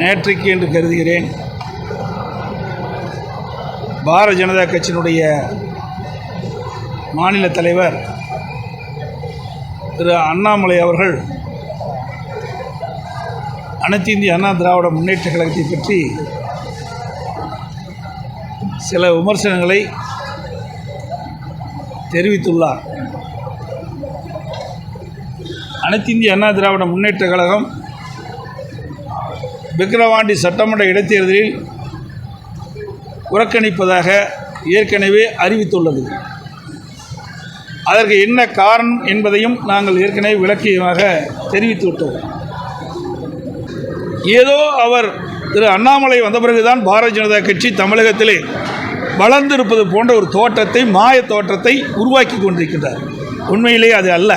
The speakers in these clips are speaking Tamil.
நேற்றைக்கு என்று கருதுகிறேன். பாரதிய ஜனதா கட்சியினுடைய மாநில தலைவர் திரு அண்ணாமலை அவர்கள் அனைத்து இந்திய அண்ணா திராவிட முன்னேற்ற கழகத்தை பற்றி சில விமர்சனங்களை தெரிவித்துள்ளார். அனைத்து இந்திய அண்ணா திராவிட முன்னேற்ற கழகம் விக்கிரவாண்டி சட்டமன்ற இடைத்தேர்தலில் புறக்கணிப்பதாக ஏற்கனவே அறிவித்துள்ளது. அதற்கு என்ன காரணம் என்பதையும் நாங்கள் ஏற்கனவே விளக்கியமாக தெரிவித்துவிட்டோம். ஏதோ அவர் திரு அண்ணாமலை வந்த பிறகுதான் பாரதிய ஜனதா கட்சி தமிழகத்திலே வளர்ந்திருப்பது போன்ற ஒரு தோற்றத்தை மாய தோற்றத்தை உருவாக்கி கொண்டிருக்கின்றார். உண்மையிலே அது அல்ல.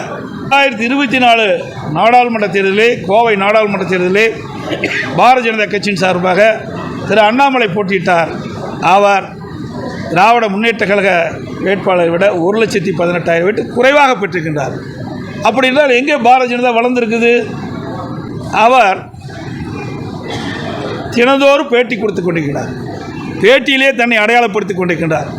ரெண்டாயிரத்தி இருபத்தி நாலு நாடாளுமன்ற தேர்தலிலே கோவை நாடாளுமன்ற தேர்தலிலே பாரதிய ஜனதா கட்சியின் சார்பாக திரு அண்ணாமலை போட்டியிட்டார். அவர் திராவிட முன்னேற்ற கழக வேட்பாளரை விட ஒரு லட்சத்தி பதினெட்டாயிரம் வீட்டு குறைவாக பெற்றிருக்கின்றார். அப்படி என்றால் எங்கே பாரதிய ஜனதா வளர்ந்துருக்குது? அவர் தினந்தோறும் பேட்டி கொடுத்து கொண்டிருக்கிறார். பேட்டியிலே தன்னை அடையாளப்படுத்தி கொண்டிருக்கின்றார்.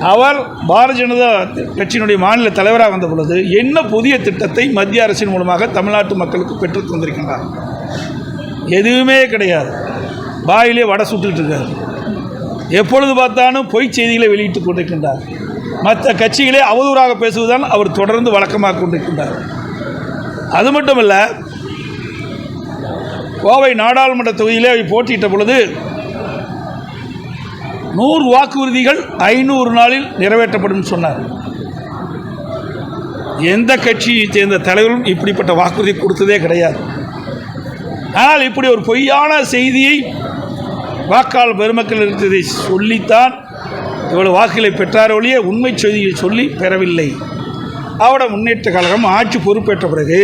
அவர் பாரதிய ஜனதா கட்சியினுடைய மாநில தலைவராக வந்த பொழுது என்ன புதிய திட்டத்தை மத்திய அரசின் மூலமாக தமிழ்நாட்டு மக்களுக்கு பெற்று தந்திருக்கின்றார்? எதுவுமே கிடையாது. வாயிலே வடை சுட்டுக்கிட்டு இருக்காரு. எப்பொழுது பார்த்தாலும் பொய் செய்திகளை வெளியிட்டுக் கொண்டிருக்கின்றார். மற்ற கட்சிகளே அவதூறாக பேசுவதுதான் அவர் தொடர்ந்து வழக்கமாக கொண்டிருக்கின்றார். அது மட்டுமல்ல கோவை நாடாளுமன்ற தொகுதியிலே அவர் போட்டியிட்ட பொழுது நூறு வாக்குறுதிகள் ஐநூறு நாளில் நிறைவேற்றப்படும் சொன்னார். எந்த கட்சியை சேர்ந்த தலைவரும் இப்படிப்பட்ட வாக்குறுதி கொடுத்ததே கிடையாது. ஆனால் இப்படி ஒரு பொய்யான செய்தியை வாக்காளர் பெருமக்கள் இருந்ததை சொல்லித்தான் இவ்வளவு வாக்குகளை பெற்றார் ஒழிய உண்மை செய்தியை சொல்லி பெறவில்லை. அவட முன்னேற்ற கழகம் ஆட்சி பொறுப்பேற்ற பிறகு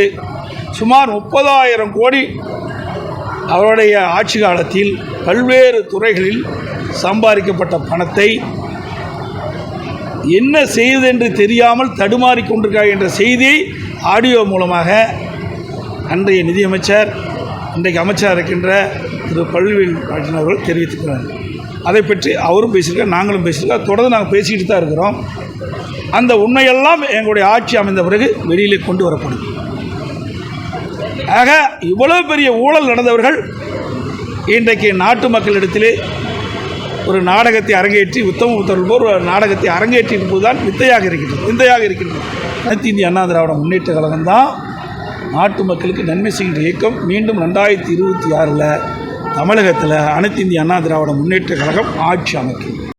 சுமார் முப்பதாயிரம் கோடி அவருடைய ஆட்சி காலத்தில் பல்வேறு துறைகளில் சம்பாதிக்கப்பட்ட பணத்தை என்ன செய்தது என்று தெரியாமல் தடுமாறி கொண்டிருக்கிறார் என்ற செய்தியை ஆடியோ மூலமாக அன்றைய நிதியமைச்சர் இன்றைக்கு அமைச்சராக இருக்கின்ற திரு. பல்வேல் ராஜன் அவர்கள் தெரிவித்திருக்கிறார். அதை பற்றி அவரும் பேசியிருக்கார் நாங்களும் பேசியிருக்கோம் தொடர்ந்து நாங்கள் பேசிக்கிட்டு தான் இருக்கிறோம். அந்த உண்மையெல்லாம் எங்களுடைய ஆட்சி அமைந்த பிறகு வெளியிலே கொண்டு வரப்படும். ஆக இவ்வளவு பெரிய ஊழல் நடந்தவர்கள் இன்றைக்கு நாட்டு மக்களிடத்திலே ஒரு நாடகத்தை அரங்கேற்றி உத்தம உத்தரவு போல் ஒரு நாடகத்தை அரங்கேற்றி இருப்பதுதான் வித்தையாக இருக்கின்றது விந்தையாக இருக்கின்றது. அனைத்து இந்திய அண்ணா திராவிட முன்னேற்ற கழகம் தான் நாட்டு மக்களுக்கு நன்மை செய்கின்ற இயக்கம். மீண்டும் ரெண்டாயிரத்தி இருபத்தி ஆறில் தமிழகத்தில் அனைத்து இந்திய அண்ணா திராவிட முன்னேற்ற கழகம் ஆட்சி அமைக்கும்.